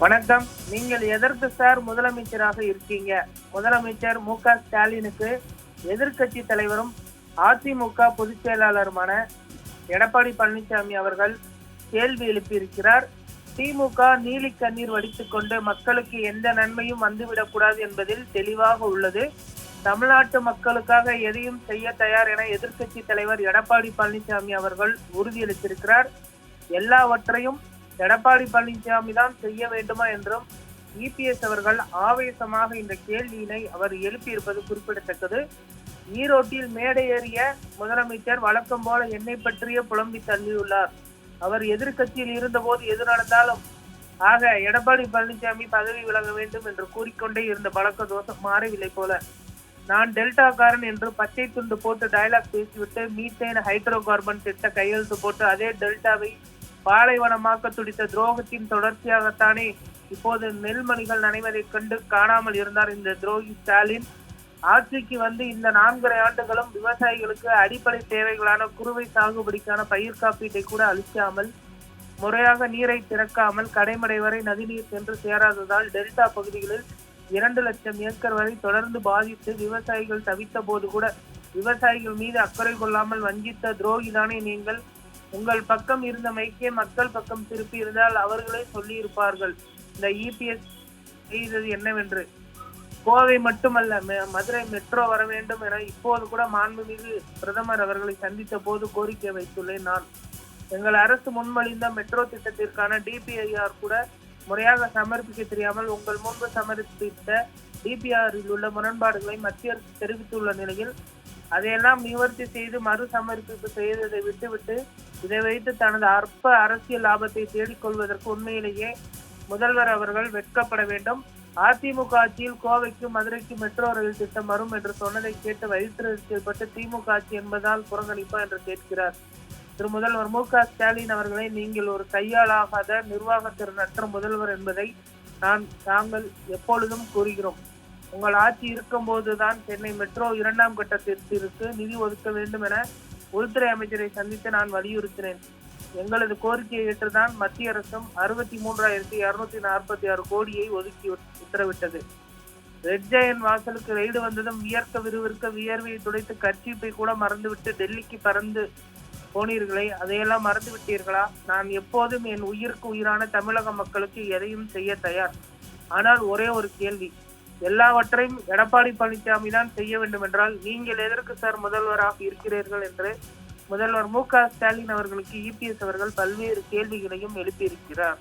வணக்கம். நீங்கள் எதற்கு சார் முதலமைச்சராக இருக்கீங்க? முதலமைச்சர் மு க ஸ்டாலினுக்கு எதிர்க்கட்சி தலைவரும் அதிமுக பொதுச் செயலாளருமான எடப்பாடி பழனிசாமி அவர்கள் கேள்வி எழுப்பியிருக்கிறார். திமுக நீலி கண்ணீர் வடித்துக் கொண்டு மக்களுக்கு எந்த நன்மையும் வந்துவிடக்கூடாது என்பதில் தெளிவாக உள்ளது. தமிழ்நாட்டு மக்களுக்காக எதையும் செய்ய தயார் என எதிர்க்கட்சி தலைவர் எடப்பாடி பழனிசாமி அவர்கள் உறுதியளித்திருக்கிறார். எல்லாவற்றையும் எடப்பாடி பழனிசாமி தான் செய்ய வேண்டுமா என்றும் இபிஎஸ் அவர்கள் ஆவேசமாக இந்த கேள்வியினை அவர் எழுப்பியிருப்பது குறிப்பிடத்தக்கது. ஈரோட்டில் மேடை ஏறிய முதலமைச்சர் வழக்கம் போல என்னை பற்றியே புலம்பி தள்ளியுள்ளார். அவர் எதிர்க்கட்சியில் இருந்தபோது எது நடந்தாலும் ஆக எடப்பாடி பழனிசாமி பதவி விலக வேண்டும் என்று கூறிக்கொண்டே இருந்த பழக்க தோஷம் மாறவில்லை போல. நான் டெல்டாக்காரன் என்று பச்சை துண்டு போட்டு டயலாக் பேசிவிட்டு மீத்தேன் ஹைட்ரோ கார்பன் திட்ட கையெழுத்து போட்டு அதே டெல்டாவை பாலைவனமாக்க துடித்த துரோகத்தின் தொடர்ச்சியாகத்தானே இப்போது நெல்மணிகள் நனைவதைக் கண்டு காணாமல் இருந்தார் இந்த துரோகி ஸ்டாலின். ஆட்சிக்கு வந்து இந்த நான்கரை ஆண்டுகளும் விவசாயிகளுக்கு அடிப்படை தேவைகளான குறுவை சாகுபடிக்கான பயிர் காப்பீட்டை கூட அளிக்காமல் முறையாக நீரை திறக்காமல் கடைமடை வரை நதிநீர் சென்று சேராததால் டெல்டா பகுதிகளில் இரண்டு லட்சம் ஏக்கர் வரை தொடர்ந்து பாதித்து விவசாயிகள் தவித்த போது கூட விவசாயிகள் மீது அக்கறை கொள்ளாமல் வஞ்சித்த துரோகிதானே நீங்கள்? உங்கள் பக்கம் இருந்த மைக்கே மக்கள் பக்கம் திருப்பி இருந்தால் அவர்களே சொல்லியிருப்பார்கள். இந்த இபிஎஸ் செய்தது என்னவென்று. கோவை மட்டுமல்ல மதுரை மெட்ரோ வர வேண்டும் என இப்போது கூட மாண்புமிகு பிரதமர் அவர்களை சந்தித்த போது கோரிக்கை வைத்துள்ளேன் நான். எங்கள் அரசு முன்மொழிந்த மெட்ரோ திட்டத்திற்கான டிபிஐஆர் கூட முறையாக சமர்ப்பிக்க தெரியாமல் உங்கள் முன்பு சமர்ப்பித்த டிபிஆரில் உள்ள முரண்பாடுகளை மத்திய அரசு தெரிவித்துள்ள நிலையில் அதையெல்லாம் நிவர்த்தி செய்து மறு சமர்ப்பிப்பு செய்ததை விட்டுவிட்டு இதை வைத்து தனது அற்ப அரசியல் லாபத்தை தேடிக்கொள்வதற்கு உண்மையிலேயே முதல்வர் அவர்கள் வெட்கப்பட வேண்டும். அதிமுக ஆட்சியில் கோவைக்கு மதுரைக்கு மெட்ரோ ரயில் திட்டம் வரும் என்று சொன்னதை கேட்டு வயிற்றுப்பட்டு திமுக ஆட்சி என்பதால் புறக்கணிப்பா என்று கேட்கிறார். திரு முதல்வர் மு க ஸ்டாலின் அவர்களை நீங்கள் ஒரு கையாளாகாத நிர்வாகத்திறனற்ற முதல்வர் என்பதை நான் நாங்கள் எப்பொழுதும் கூறுகிறோம். உங்கள் ஆட்சி இருக்கும்போதுதான் சென்னை மெட்ரோ இரண்டாம் கட்டத்திற்கு நிதி ஒதுக்க வேண்டும் என உள்துறை அமைச்சரை சந்தித்து நான் வலியுறுத்தினேன். எங்களது கோரிக்கையை ஏற்றுதான் மத்திய அரசும் அறுபத்தி மூன்றாயிரத்தி இருநூத்தி நாற்பத்தி ஆறு கோடியை ஒதுக்கி உத்தரவிட்டது. ரெட் ஜெயன் வாசலுக்கு ரெய்டு வந்ததும் வியர்க்க விறுவிற்க வியர்வையை துடைத்து கட்சிப்பை கூட மறந்துவிட்டு டெல்லிக்கு பறந்து போனீர்களே அதையெல்லாம் மறந்து விட்டீர்களா நான் எப்போதும் என் உயிருக்கு உயிரான தமிழக மக்களுக்கு எதையும் செய்ய தயார். ஆனால் ஒரே ஒரு கேள்வி எல்லாவற்றையும் எடப்பாடி பழனிசாமி தான் செய்ய வேண்டும் என்றால் நீங்கள் எதற்கு சார் முதல்வராக இருக்கிறீர்கள் என்று முதல்வர் மு க ஸ்டாலின் அவர்களுக்கு இபிஎஸ் அவர்கள் பல்வேறு கேள்விகளையும் எழுப்பியிருக்கிறார்.